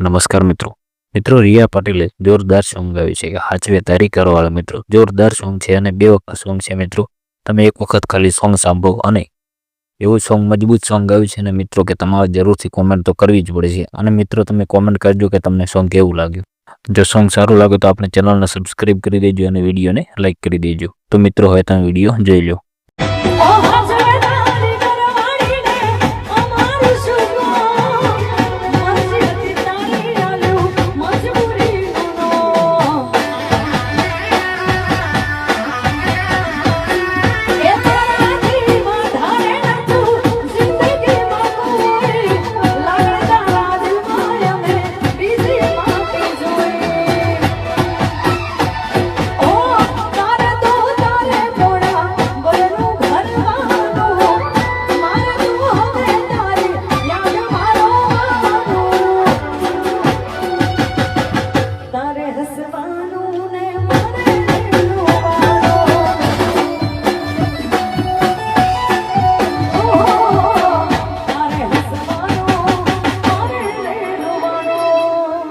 નમસ્કાર મિત્રો. મિત્રો, રિયા પટેલે જોરદાર સોંગ ગાયું છે. કે હાચવે તારી કરવાળા મિત્રો. જોરદાર સોંગ છે અને બે વખત સોંગ છે મિત્રો. તમે એક વખત ખાલી સોંગ સાંભળો અને એવું સોંગ મજબૂત સોંગ ગાયું છે ને મિત્રો કે તમારે જરૂરથી કોમેન્ટ તો કરવી જ પડે છે. અને મિત્રો, તમે કોમેન્ટ કરજો કે તમને સોંગ કેવું લાગ્યું. જો સોંગ સારું લાગે તો આપણે ચેનલને સબસ્ક્રાઈબ કરી દેજો અને વિડીયોને લાઇક કરી દેજો. તો મિત્રો, હવે તમે વીડિયો જોઈ લો.